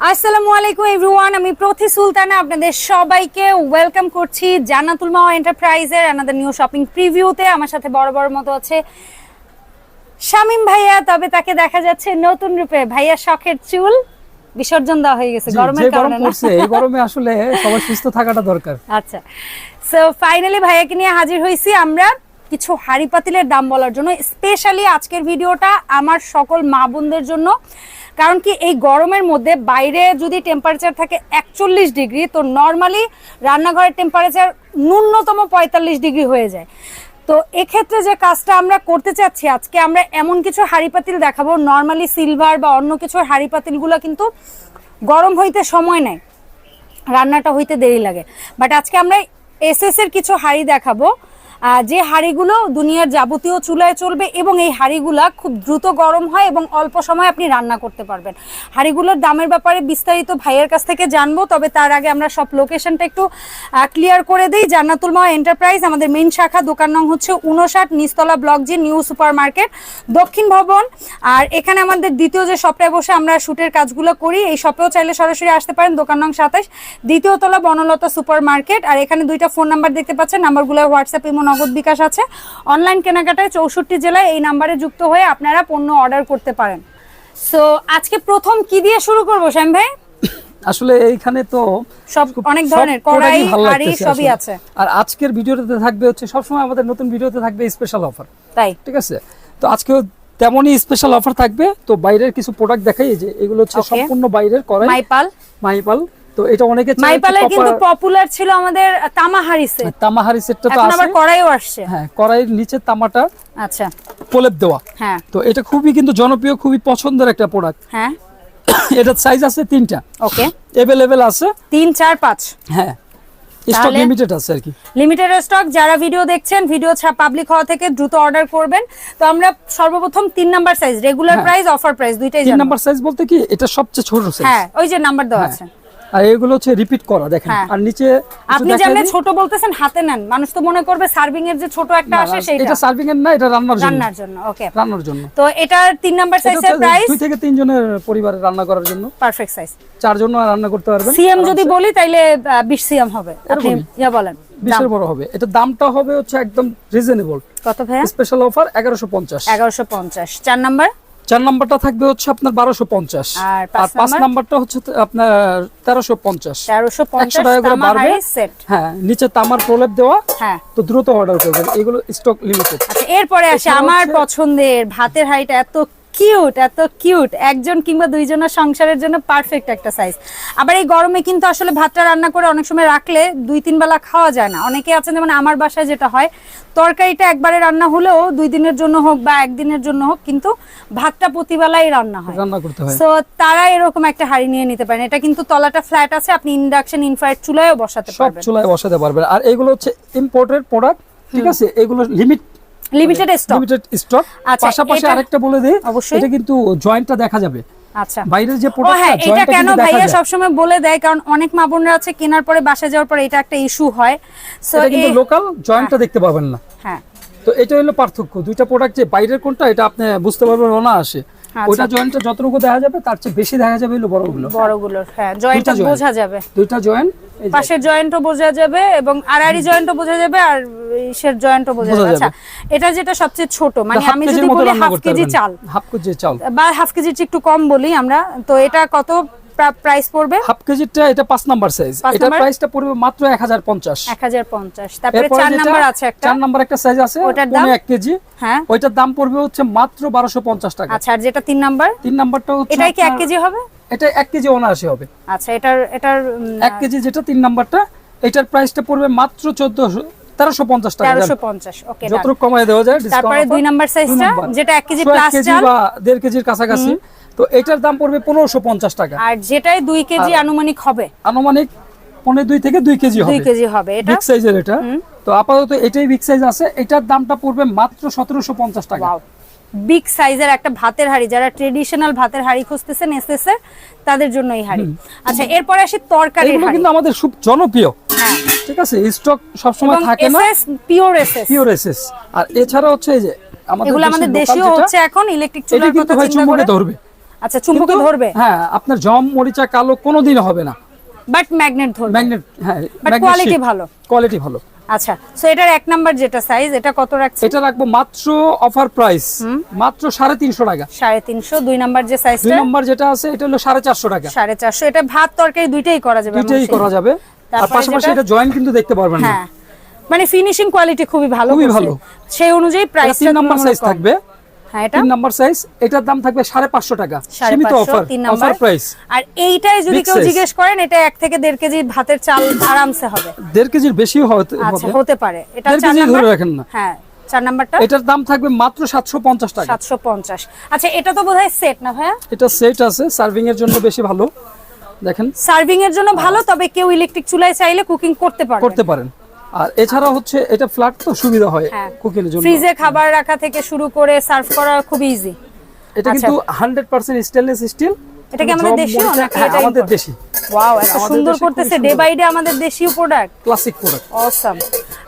আসসালামু আলাইকুম এভরিওয়ান আমি প্রথি সুলতানা আপনাদের সবাইকে ওয়েলকাম করছি জান্নাতুল মাওয়া এন্টারপ্রাইজের আমাদের নিউ শপিং প্রিভিউতে আমার সাথে বড় বড় মতো আছে শামিম ভাইয়া তবে তাকে দেখা যাচ্ছে নতুন রূপে। ভাইয়া শখের চুল বিসর্জন দেওয়া হয়ে গেছে গরমের কারণে এই গরমে আসলে সবাই সুস্থ থাকাটা দরকার। আচ্ছা। সো ফাইনালি ভাইয়াকে নিয়ে হাজির হয়েছি আমরা। কিছু হাড়ি পাতিলের দাম বলার জন্য, স্পেশালি আজকের ভিডিওটা আমার সকল মা বোনদের জন্য। কারণ কি এই গরমের মধ্যে বাইরে যদি টেম্পারেচার থাকে একচল্লিশ ডিগ্রি, তো নর্মালি রান্নাঘরের টেম্পারেচার ন্যূনতম পঁয়তাল্লিশ ডিগ্রি হয়ে যায়। তো এক্ষেত্রে যে কাজটা আমরা করতে চাচ্ছি আজকে, আমরা এমন কিছু হাড়ি পাতিল দেখাবো। নর্মালি সিলভার বা অন্য কিছুর হাড়ি পাতিলগুলো কিন্তু গরম হইতে সময় নেয়। রান্নাটা হইতে দেরি লাগে। বাট আজকে আমরা এসএস এর কিছু হাড়ি দেখাবো। যে হাড়িগুলো দুনিয়ার যাবতীয় চুলায় চলবে এবং এই হাড়িগুলা খুব দ্রুত গরম হয় এবং অল্প সময় আপনি রান্না করতে পারবেন। হাড়িগুলোর দামের ব্যাপারে বিস্তারিত ভাইয়ের কাছ থেকে জানব, তবে তার আগে আমরা সব লোকেশনটা একটু ক্লিয়ার করে দিই। জান্নাতুল মা এন্টারপ্রাইজ আমাদের মেইন শাখা, দোকান নং হচ্ছে উনষাট নিস্তলা block G, new super market দক্ষিণ ভবন। আর এখানে আমাদের দ্বিতীয় যে শপটায় বসে আমরা শুটের কাজগুলো করি, এই শপেও চাইলে সরাসরি আসতে পারেন, দোকান নং সাতাশ দ্বিতীয় তলা বনলতা সুপার মার্কেট আর এখানে দুইটা ফোন নাম্বার দেখতে পাচ্ছেন নাম্বারগুলো হোয়াটসঅ্যাপ ইমো নগদ বিকাশ আছে। অনলাইন কেনাকাটায় চৌষট্টি জেলায় এই নাম্বারে যুক্ত হয়ে আপনারা পণ্য অর্ডার করতে পারেন। সো আজকে প্রথম কি দিয়ে শুরু করব শ্যাম ভাই? আসলে এইখানে তো সব অনেক ধরনের কড়াই হাড়ি সবই আছে। আর আজকের ভিডিওতে থাকবে হচ্ছে সবসময় আমাদের নতুন ভিডিওতে থাকবে স্পেশাল অফার তাই। ঠিক আছে? তো আজকেও তেমনই স্পেশাল অফার থাকবে। তো বাইরের কিছু প্রোডাক্ট দেখাই যে এগুলো হচ্ছে সম্পূর্ণ বাইরের করাই মাইপাল মাইপাল তো এটা অনেকে মাইপালের কিন্তু পপুলার ছিল আমাদের তামা হাড়ি সেট তামাহারি সেটটা তো এখন আবার কড়াইও আসছে। হ্যাঁ কড়াইয়ের নিচে তামাটা আচ্ছা। প্রলেপ দেওয়া। হ্যাঁ। তো এটা খুবই কিন্তু জনপ্রিয় খুবই পছন্দের একটা প্রোডাক্ট হ্যাঁ। এটার সাইজ আছে তিনটা। ওকে। অ্যাভেলেবেল আছে। তিন চার পাঁচ। হ্যাঁ। স্টক লিমিটেড আছে আর কি। লিমিটেড স্টক যারা ভিডিও দেখছেন ভিডিও পাবলিক হওয়া থেকে দ্রুত অর্ডার করবেন। তো আমরা সর্বপ্রথম তিন নাম্বার সাইজ রেগুলার হ্যাঁ। প্রাইস অফার প্রাইস দুইটাই জানাব। নাম্বার সাইজ বলতে কি এটা সবচেয়ে ছোট সাইজ হ্যাঁ ওই যে নাম্বার দেওয়া আছে। আর এগুলো হচ্ছে রিপিট করা দেখেন। হ্যাঁ। আর নিচে আপনি যেমন ছোট বলতেছেন হাতে নেন। মানুষ তো মনে করবে সার্ভিং এর যে ছোট একটা আসে না, সেইটা। এটা সার্ভিং এর না এটা রান্নার জন্য। রান্নার জন্য ওকে রান্নার জন্য। তো তিন নাম্বার সাইজের প্রাইস দুই থেকে তিন জনের পরিবারে রান্না করার জন্য। পারফেক্ট সাইজ চার জন রান্না করতে পারবেন। সিএম যদি বলি তাইলে বিশ সিএম হবে। আপনি। ইয়া বলেন বিশের বড় হবে। এটা দামটা হবে হচ্ছে একদম রিজনেবল কত ভাইয়া? স্পেশাল অফার এগারোশো পঞ্চাশ। এগারোশো পঞ্চাশ। চার নাম্বার? চার নাম্বারটা থাকবে হচ্ছে আপনার বারোশো পঞ্চাশ। আর পাঁচ নাম্বারটা হচ্ছে আপনার তেরোশো পঞ্চাশ। তেরোশো একশো পঞ্চাশ টাকা করে বাড়বে। হ্যাঁ নিচে তামার প্রলেপ দেওয়া। হ্যাঁ। তো দ্রুত অর্ডার করবেন। এগুলো স্টক লিমিটেড আচ্ছা এরপরে আসে আমার পছন্দের ভাতের হাইটা এত কিউট এত কিউট। একজন কিংবা দুইজনের সংসারের জন্য পারফেক্ট একটা সাইজ আবার এই গরমে কিন্তু আসলে ভাতটা রান্না করে অনেক সময় রাখলে দুই তিন বেলা খাওয়া যায় না। অনেকে আছেন যেমন আমার বাসায় যেটা হয় তরকারিটা একবারে রান্না হলেও দুই দিনের জন্য হোক বা একদিনের জন্য হোক কিন্তু ভাতটা প্রতিবেলাই রান্না হয়। রান্না করতে হয়। সো তারা এরকম একটা হাঁড়ি নিয়ে নিতে পারেন। এটা কিন্তু তলাটা ফ্ল্যাট আছে আপনি ইন্ডাকশন ইনফ্রারেড চুলায়ও বসাতে পারবেন। সব চুলায় বসাতে পারবেন। আর এগুলো হচ্ছে ইম্পোর্টেড প্রোডাক্ট ঠিক আছে? এগুলো limit limited stock limited stock পাশাপাশি আরেকটা বলে দিই এটা কিন্তু জয়েন্টটা দেখা যাবে। আচ্ছা। বাইরের যে ও প্রোডাক্টটা হ্যাঁ এটা কেন ভাইয়া সবসময় বলে দেয়? কারণ অনেক মা বোনরা আছে কেনার পরে বাসায় যাওয়ার পরে এটা একটা ইস্যু হয়। সো এটা কিন্তু লোকাল জয়েন্টটা দেখতে পাবেন না। হ্যাঁ। তো এটা হলো পার্থক্য। দুইটা প্রোডাক্ট যে বাইরের কোনটা এটা আপনি বুঝতে পারবেন না আসে। আচ্ছা। ওটা জয়েন্টটা যতটুকু দেখা যাবে তার চেয়ে বেশি দেখা যাবে হলো বড়গুলো। বড়গুলোর হ্যাঁ জয়েন্টটা বোঝা যাবে। দুইটা জয়েন্ট পাশের জয়েন্টও বোঝা যাবে এবং আড়াআড়ি জয়েন্টও বোঝা যাবে আর ইসের জয়েন্টও বোঝা যাবে। আচ্ছা এটা যেটা সবচেয়ে ছোট মানে আমি যদি বলি হাফ কেজি চাল। হাফ কেজি চাল। বা হাফ কেজির একটু কম বলি আমরা তো এটা কত প্রাইস পড়বে? হাফ কেজিটা এটা পাঁচ নাম্বার সাইজ এটা প্রাইসটা পড়বে মাত্র এক হাজার পঞ্চাশ। এক হাজার পঞ্চাশ। তারপরে এরপরে চার যেটা- নাম্বার আছে একটা। চার নাম্বার একটা সাইজ আছে ওটার দাম? পৌনে এক কেজি। হ্যাঁ। ওইটার দাম পড়বে হচ্ছে মাত্র বারোশো পঞ্চাশ টাকা। আচ্ছা আর যেটা তিন নাম্বার? তিন নাম্বারটা হচ্ছে এটাই কি এক আপনার- কেজি হবে? এটা এক কেজি অনায়াসে হবে। আচ্ছা এটার এটার এক কেজি যেটা তিন নাম্বারটা এটার প্রাইসটা পড়বে মাত্র চোদ্দশো তেরোশো পঞ্চাশ টাকা তেরোশো পঞ্চাশ ওকে যতটুকু কমায় দেওয়া যায় discount তারপরে দুই নাম্বার সাইজটা যেটা এক কেজি প্লাস কেজি চাল। বা দেড় কেজির কাছাকাছি। তো এটার দাম পড়বে পনেরোশো পঞ্চাশ টাকা। আর যেটাই দুই কেজি আনুমানিক হবে। আনুমানিক পনেরো দুই থেকে দুই কেজি দুই হবে। কেজি হবে এটা। বিগ সাইজের এটা। তো আপাতত এটাই বিগ সাইজ আছে। এটার দামটা পড়বে মাত্র সতেরোশো পঞ্চাশ টাকা। বিগ সাইজের একটা ভাতের হাড়ি যারা ট্রেডিশনাল ভাতের হাড়ি খুঁজতেছেন এসএস এর তাদের জন্য এই হাড়ি। আচ্ছা এরপরে আসি তরকারির এগুলো কিন্তু আমাদের খুব জনপ্রিয়। হ্যাঁ। ঠিক আছে স্টক সবসময় থাকে না। SS pure SS pure SS আর এছাড়া হচ্ছে এই যে আমাদের এগুলো আমাদের দেশীয় হচ্ছে এখন ইলেকট্রিক চুলার কথা চিন্তা করে। ধরবে। আচ্ছা চুম্বকে ধরবে? হ্যাঁ আপনার জম মরিচা কালো কোনোদিন হবে না। বাট ম্যাগনেট ধরবে। ম্যাগনেট হ্যাঁ But quality ভালো। কোয়ালিটি ভালো। আচ্ছা সো এটার এক নাম্বার যেটা সাইজ এটা কত রাখছেন? এটা রাখব মাত্র অফার প্রাইস মাত্র সাড়ে তিনশো টাকা। সাড়ে তিনশো দুই নাম্বার যে দুই নাম্বার যেটা আছে এটা হলো সাড়ে চারশো টাকা। সাড়ে চারশো এটা ভাত তরকারি দুইটাই করা যাবে দুইটাই করা যাবে। আর পাশাপাশি এটা জয়েন্ট কিন্তু দেখতে পারবেন না। হ্যাঁ। মানে ফিনিশিং কোয়ালিটি খুবই ভালো খুবই ভালো। সেই অনুযায়ী প্রাইস তিন নাম্বার সাইজ থাকবে। তিন নাম্বার সাইজ এটার দাম থাকবে সাড়ে পাঁচশো টাকা। সীমিত অফার তিন নাম্বার। অফার প্রাইস আর এইটাই যদি কেউ জিজ্ঞেস করেন এটা এক থেকে দেড় কেজি ভাতের চাল আরামসে হবে। দেড় কেজির বেশিও হতে আচ্ছা হতে পারে। এটা কেজি ধরে রাখেন না। হ্যাঁ চার নাম্বারটা? এটার দাম থাকবে মাত্র টাকা। আচ্ছা এটা তো বোধহয় সেট না ভাইয়া? এটা সেট আছে সার্ভিং এর জন্য বেশি ভালো। দেখেন। সার্ভিং এর জন্য ভালো তবে কেউ ইলেকট্রিক চুলায় চাইলে কুকিং করতে করতে পারেন। আর এছাড়া হচ্ছে এটা ফ্ল্যাট তো সুবিধা হয় হ্যাঁ। কুকিং এর জন্য। ফ্রিজে খাবার রাখা থেকে শুরু করে সার্ভ করা খুব ইজি এটা আচ্ছা। কিন্তু হান্ড্রেড পার্সেন্ট স্টেনলেস স্টিল এটা কি আমাদের দেশীয় নাকি এটা হ্যাঁ, আমাদের? দেশি। ওয়াও এত সুন্দর করতেছে। ডে বাই ডে আমাদের দেশীয় প্রোডাক্ট ক্লাসিক প্রোডাক্ট অসাম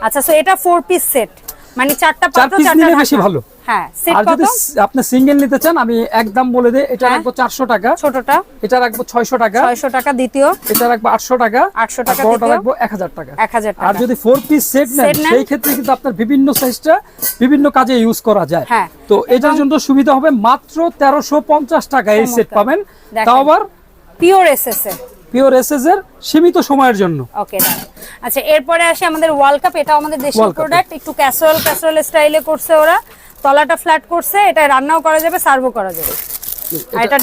আচ্ছা সো এটা 4 পিস সেট মানে চারটা চার পাত্র চারটা বেশি ভালো। হ্যাঁ আর যদি আপনি সিঙ্গেল নিতে চান আমি একদম বলে দিই এটা হ্যাঁ। রাখব টাকা। ছোটটা? এটা রাখব ছয়শো টাকা। 600 টাকা দ্বিতীয়? এটা রাখব আটশো টাকা। 800 টাকা দ্বিতীয়। রাখব এক হাজার টাকা। 1000 আর যদি ফোর পিস সেট নেন সেই ক্ষেত্রে কিন্তু আপনার বিভিন্ন সাইজটা বিভিন্ন কাজে ইউজ করা যায়। হ্যাঁ। তো এটার জন্য সুবিধা হবে মাত্র তেরোশো পঞ্চাশ টাকা এই সেট পাবেন। তাও আবার পিওর এসএস এর। পিওর এসএস এর সীমিত সময়ের জন্য। ওকে আচ্ছা এরপরে আসে আমাদের ওয়ার্ল্ড কাপ এটাও আমাদের Cup। প্রোডাক্ট একটু ক্যাসরোল ক্যাসরোল স্টাইলে করছে ওরা। তলাটা ফ্ল্যাট করছে এটা রান্নাও করা যাবে সার্ভও করা যাবে।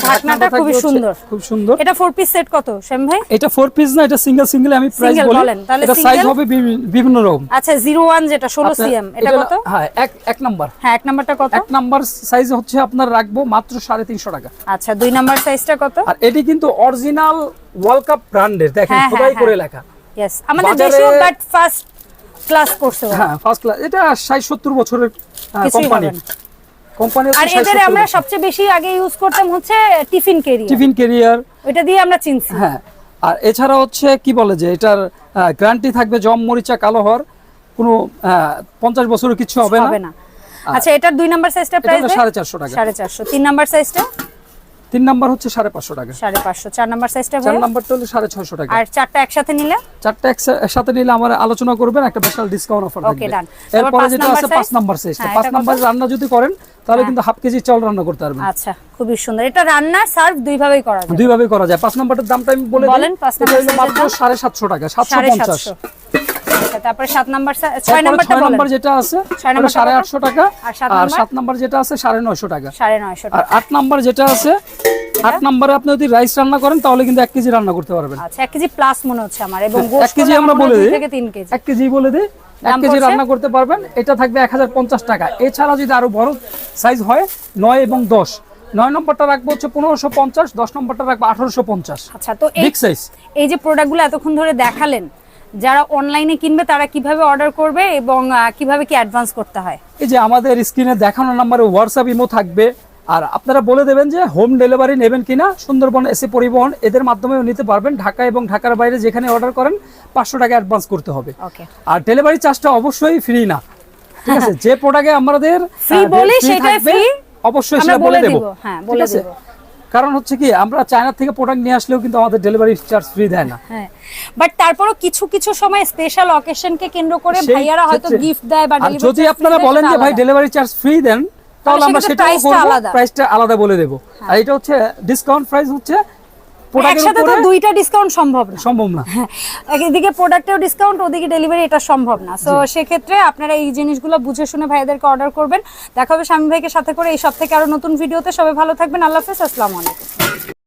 ঢাকনাটা হচ্ছে- সুন্দর। খুব সুন্দর। এটা ফোর পিস সেট কত শ্যাম ভাই? এটা ফোর পিস না এটা সিঙ্গেল সিঙ্গেল আমি প্রাইস বলেন, এটা সাইজ হবে বিভিন্ন রকম। আচ্ছা জিরো ওয়ান যেটা ষোলো আপনার- সিএম এটা এটা- কত? হ্যাঁ এক এক নাম্বার হ্যাঁ এক নাম্বারটা কত? এক নাম্বার সাইজ হচ্ছে আপনার রাখব মাত্র সাড়ে তিনশো টাকা। আচ্ছা দুই নাম্বার সাইজটা কত? আর এটি কিন্তু অরিজিনাল ওয়ার্ল্ড কাপ ব্র্যান্ডের দেখেন হ্যাঁ, খোদাই হ্যাঁ, করে হ্যাঁ। লেখা। আমাদের দেশীয় বাট ফার্স্ট ক্লাস করছে হ্যাঁ ফার্স্ট ক্লাস এটা ষাট সত্তর বছরের কোম্পানি কোম্পানি আর এদের আমরা সবচেয়ে বেশি আগে ইউজ করতাম হচ্ছে টিফিন কেরিয়ার টিফিন ক্যারিয়ার ওইটা দিয়ে আমরা চিনছি। হ্যাঁ। আর এছাড়া হচ্ছে কি বলে যে এটার গ্যারান্টি থাকবে জম মরিচা কালো হওয়ার কোনো পঞ্চাশ বছরের কিছু হবে না। আচ্ছা এটার দুই নাম্বার সাইজটা এটা প্রাইস হলো সাড়ে চারশো টাকা। সাড়ে চারশো। তিন নাম্বার সাইজটা তিন নাম্বার হচ্ছে সাড়ে পাঁচশো টাকা। সাড়ে পাঁচশো। চার নাম্বার সাইজটা চার নাম্বারটা হলো সাড়ে ছয়শো টাকা। আর চারটা একসাথে নিলে? চারটা একসাথে নিলে আমার আলোচনা করবেন একটা বিশাল ডিসকাউন্ট অফার থাকবে। এরপরে পাঁচ যেটা আছে পাঁচ নাম্বার সাইজটা হ্যাঁ, পাঁচ নাম্বার রান্না যদি করেন তাহলে হ্যাঁ। কিন্তু হাফ কেজি চাল রান্না করতে পারবেন। আচ্ছা খুবই সুন্দর। এটা রান্না সার্ভ দুই ভাবেই করা যায়। দুই ভাবে করা যায়। পাঁচ নাম্বারটার দামটা আমি বলে বলেন, পাঁচ নাম্বার মাত্র সাড়ে সাতশো টাকা সাতশো পঞ্চাশ। আচ্ছা তারপরে সাত নাম্বার সা- ছয় তারপরে নাম্বারটা নাম্বার যেটা আছে ছয় ওটা নাম্বারটা সাড়ে কত? আটশো টাকা আর সাত নাম্বার? যেটা আছে সাড়ে নয়শো টাকা। সাড়ে নয়শো আর টাকা। নাম্বার যেটা আছে আট নাম্বারে আপনি যদি রাইস রান্না করেন তাহলে কিন্তু এক কেজি রান্না করতে পারবেন। আচ্ছা এক কেজি প্লাস মনে হচ্ছে আমার এবং এক কেজি আমরা বলে দিই থেকে তিন কেজি। এক কেজি বলে দিই এক কেজি রান্না করতে পারবেন এটা থাকবে এক হাজার পঞ্চাশ টাকা। এছাড়া যদি আরও বড় সাইজ হয় নয় এবং দশ। নয় নম্বরটা রাখব হচ্ছে পনেরোশো পঞ্চাশ দশ নম্বরটা রাখব আঠারোশো পঞ্চাশ। আচ্ছা তো এই সাইজ এই যে প্রোডাক্টগুলো এতক্ষণ ধরে দেখালেন যারা অনলাইনে কিনবে তারা কীভাবে অর্ডার করবে এবং কীভাবে কি অ্যাডভান্স করতে হয়? এই যে আমাদের স্ক্রিনে দেখানো নাম্বারে হোয়াটসঅ্যাপ ইমো থাকবে। আর আপনারা বলে দেবেন যে হোম ডেলিভারি নেবেন কিনা সুন্দরবন এসে পরিবহন এদের মাধ্যমেও নিতে পারবেন। ঢাকা এবং ঢাকার বাইরে যেখানে অর্ডার করেন পাঁচশো টাকা অ্যাডভান্স করতে হবে। আর ডেলিভারি চার্জটা অবশ্যই ফ্রি না। ঠিক আছে? যে প্রোডাক্টে আমাদের আহ, বলি, free। অবশ্যই সেটা বলে দেব। হ্যাঁ, ঠিক বলে? দিব। কারণ হচ্ছে কি আমরা চায়না থেকে প্রোডাক্ট নিয়ে আসলেও কিন্তু আমাদের ডেলিভারি চার্জ ফ্রি দেয় না। হ্যাঁ বাট তারপরও কিছু কিছু সময় স্পেশাল অকেশন কে কেন্দ্র করে ভাইয়ারা হয়তো গিফট দেয় বা যদি আপনারা বলেন যে ভাই ডেলিভারি চার্জ ফ্রি দেন তাহলে আমরা সেটা। প্রাইসটা আলাদা। বলে দেব। আর এটা হচ্ছে ডিসকাউন্ট প্রাইস হচ্ছে একসাথে তো দুইটা ডিসকাউন্ট সম্ভব না। সম্ভব না। এদিকে প্রোডাক্টেও ডিসকাউন্ট ওদিকে ডেলিভারি এটা সম্ভব না। সো সেক্ষেত্রে আপনারা এই জিনিসগুলো বুঝে শুনে ভাইদেরকে অর্ডার করবেন। দেখা হবে স্বামী ভাইকে সাথে করে এই সব থেকে আরও নতুন ভিডিওতে সবাই ভালো থাকবেন। আল্লাহ হাফেজ। আসসালামু আলাইকুম।